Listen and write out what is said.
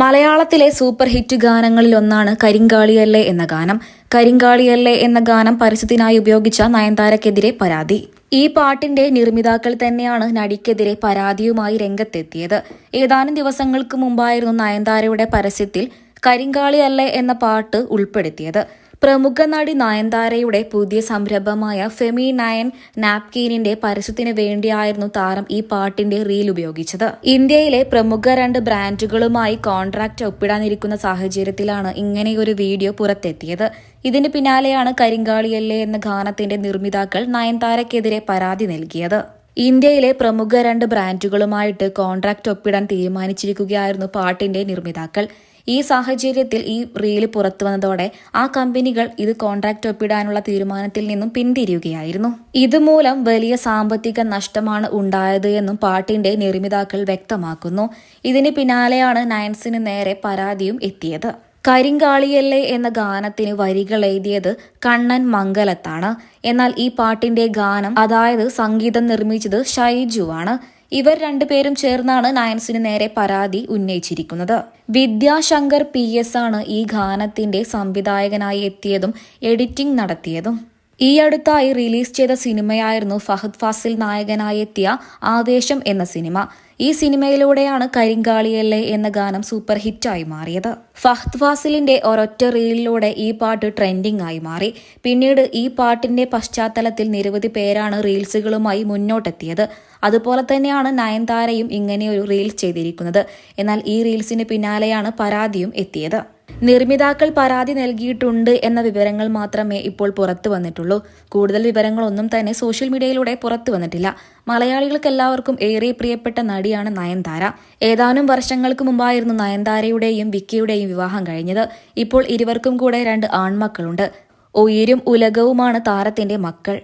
മലയാളത്തിലെ super hit ഗാനങ്ങളിലൊന്നാണ് കരിങ്കാളിയല്ലേ എന്ന ഗാനം. കരിങ്കാളിയല്ലേ എന്ന ഗാനം പരസ്യത്തിനായി ഉപയോഗിച്ച നയൻതാരക്കെതിരെ പരാതി. ഈ പാട്ടിന്റെ നിർമ്മിതാക്കൾ തന്നെയാണ് നടിക്കെതിരെ പരാതിയുമായി രംഗത്തെത്തിയത്. ഏതാനും ദിവസങ്ങൾക്ക് മുമ്പായിരുന്നു നയൻതാരയുടെ പരസ്യത്തിൽ കരിങ്കാളിയല്ലേ എന്ന പാട്ട് ഉൾപ്പെടുത്തിയത്. പ്രമുഖ നടി നയൻതാരയുടെ പുതിയ സംരംഭമായ ഫെമി നയൻ നാപ്കിനിന്റെ പരസ്യത്തിന് വേണ്ടിയായിരുന്നു താരം ഈ പാട്ടിന്റെ റീൽ ഉപയോഗിച്ചത്. ഇന്ത്യയിലെ പ്രമുഖ രണ്ട് ബ്രാൻഡുകളുമായി കോൺട്രാക്ട് ഒപ്പിടാനിരിക്കുന്ന സാഹചര്യത്തിലാണ് ഇങ്ങനെയൊരു വീഡിയോ പുറത്തെത്തിയത്. ഇതിന് പിന്നാലെയാണ് കരിങ്കാളിയല്ലേ എന്ന ഗാനത്തിന്റെ നിർമ്മിതാക്കൾ നയൻതാരക്കെതിരെ പരാതി നൽകിയത്. ഇന്ത്യയിലെ പ്രമുഖ രണ്ട് ബ്രാൻഡുകളുമായിട്ട് കോൺട്രാക്ട് ഒപ്പിടാൻ തീരുമാനിച്ചിരിക്കുകയായിരുന്നു പാട്ടിന്റെ നിർമ്മിതാക്കൾ. ഈ സാഹചര്യത്തിൽ ഈ റീൽ പുറത്തു വന്നതോടെ ആ കമ്പനികൾ ഇത് കോൺട്രാക്ട് ഒപ്പിടാനുള്ള തീരുമാനത്തിൽ നിന്നും പിന്തിരിയുകയായിരുന്നു. ഇതുമൂലം വലിയ സാമ്പത്തിക നഷ്ടമാണ് ഉണ്ടായത് എന്നും പാട്ടിന്റെ നിർമ്മിതാക്കൾ വ്യക്തമാക്കുന്നു. ഇതിന് പിന്നാലെയാണ് നയൻസിന് നേരെ പരാതിയും എത്തിയത്. കരിങ്കാളിയല്ലേ എന്ന ഗാനത്തിന് വരികൾ എഴുതിയത് കണ്ണൻ മംഗലത്താണ്. എന്നാൽ ഈ പാട്ടിന്റെ ഗാനം അതായത് സംഗീതം നിർമ്മിച്ചത് ഷൈജുവാണ്. ഇവർ രണ്ടുപേരും ചേർന്നാണ് നയൻസിന് നേരെ പരാതി ഉന്നയിച്ചിരിക്കുന്നത്. വിദ്യാശങ്കർ പി എസ് ആണ് ഈ ഗാനത്തിന്റെ സംവിധായകനായി എത്തിയതും എഡിറ്റിംഗ് നടത്തിയതും. ഈ അടുത്തായി റിലീസ് ചെയ്ത സിനിമയായിരുന്നു ഫഹദ് ഫാസിൽ നായകനായി എത്തിയ ആവേശം എന്ന സിനിമ. ഈ സിനിമയിലൂടെയാണ് കരിങ്കാളിയല്ലേ എന്ന ഗാനം സൂപ്പർ ഹിറ്റായി മാറിയത്. ഫഹദ് ഫാസിലിന്റെ ഒരൊറ്റ റീലിലൂടെ ഈ പാട്ട് ട്രെൻഡിംഗ് ആയി മാറി. പിന്നീട് ഈ പാട്ടിന്റെ പശ്ചാത്തലത്തിൽ നിരവധി പേരാണ് റീൽസുകളുമായി മുന്നോട്ടെത്തിയത്. അതുപോലെ തന്നെയാണ് നയൻതാരയും ഇങ്ങനെയൊരു റീൽസ് ചെയ്തിരിക്കുന്നത്. എന്നാൽ ഈ റീൽസിന് പിന്നാലെയാണ് പരാതിയും എത്തിയത്. നിർമ്മിതാക്കൾ പരാതി നൽകിയിട്ടുണ്ട് എന്ന വിവരങ്ങൾ മാത്രമേ ഇപ്പോൾ പുറത്തു വന്നിട്ടുള്ളൂ. കൂടുതൽ വിവരങ്ങളൊന്നും തന്നെ സോഷ്യൽ മീഡിയയിലൂടെ പുറത്തു വന്നിട്ടില്ല. മലയാളികൾക്ക് എല്ലാവർക്കും ഏറെ പ്രിയപ്പെട്ട നടിയാണ് നയൻതാര. ഏതാനും വർഷങ്ങൾക്ക് മുമ്പായിരുന്നു നയൻതാരയുടെയും വിക്കിയുടെയും വിവാഹം കഴിഞ്ഞത്. ഇപ്പോൾ ഇരുവർക്കും കൂടെ രണ്ട് ആൺമക്കളുണ്ട്. ഉയരും ഉലകവുമാണ് താരത്തിന്റെ മക്കൾ.